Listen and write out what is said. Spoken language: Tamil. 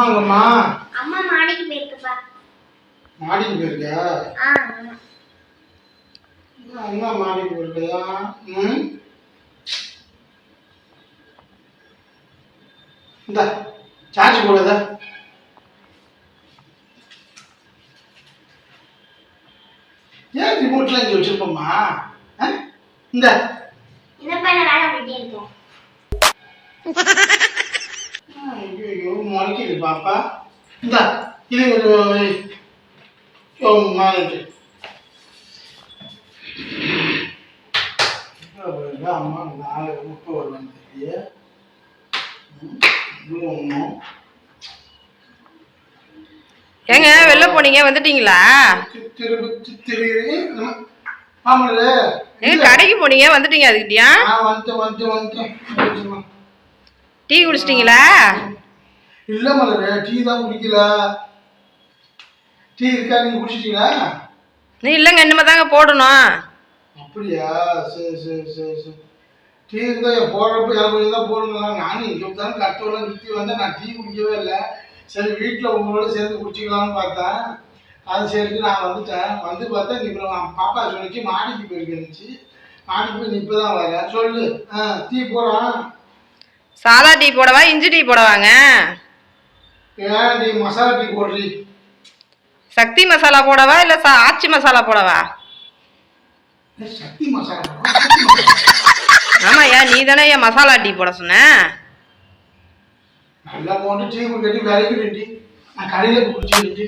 அங்கம்மா அம்மா மாடிக்கு போயிருக்குப்பா. மாடிக்கு ஆமா. அம்மா மாடிக்கு போயிருக்கியா? ம்? இந்த சார்ஜ் போடுதா. ஏன் ரிமோட்லாம் இங்கே வச்சிருப்போம்மா? இந்த. இந்த பையனை வேலை பண்ணிட்டே இருக்கேன். பாப்பா? இந்த இது ஒரு மாதிரி அம்மா நாலு முட்டை வருவாங்க ஏங்க வெளில போனீங்க வந்துட்டீங்களா? ஏங்க கடைக்கு போனீங்க வந்துட்டீங்க அதுக்கிட்டயா. டீ குடிச்சிட்டீங்களா? இல்ல மலரு டீ தான் குடிக்கல. டீ இருக்கா? நீங்க குடிச்சிட்டீங்களா? நீ இல்லைங்க இனிமே தாங்க போடணும். அப்படியா? சரி சரி சரி சரி. டீ இருந்தா என் போடுறப்ப யாரும் தான் போடுங்களா நானும் இங்கே உட்காந்து கட்டோலாம் நிறுத்தி வந்தேன். நான் டீ குடிக்கவே இல்லை. சரி வீட்டில் உங்களோட சேர்ந்து குடிச்சிக்கலாம்னு பார்த்தேன். அது சரிட்டு நான் வந்துட்டேன். வந்து பார்த்தா நீ இப்போ நான் பாப்பா சொல்லிச்சு மாடிக்கு போயிருக்கேன்னுச்சு மாடிக்கு போய் இப்போ தான் வர. சொல்லு. ஆ டீ போடுறான் சாதா டீ போடவா? இஞ்சி டீ போடவாங்க? ஏன் நீ மசாலா டீ போடுறீ? சக்தி மசாலா போடவா இல்லை சா ஆச்சி மசாலா போடவா? சக்தி மசாலா ஆமா ஏன் நீ தானே ஏன் மசாலா டீ போட சொன்ன? நல்லா போட்டு டீ குடிக்கட்டி விரைக்கு டீ நான் கடையில் குடிச்சு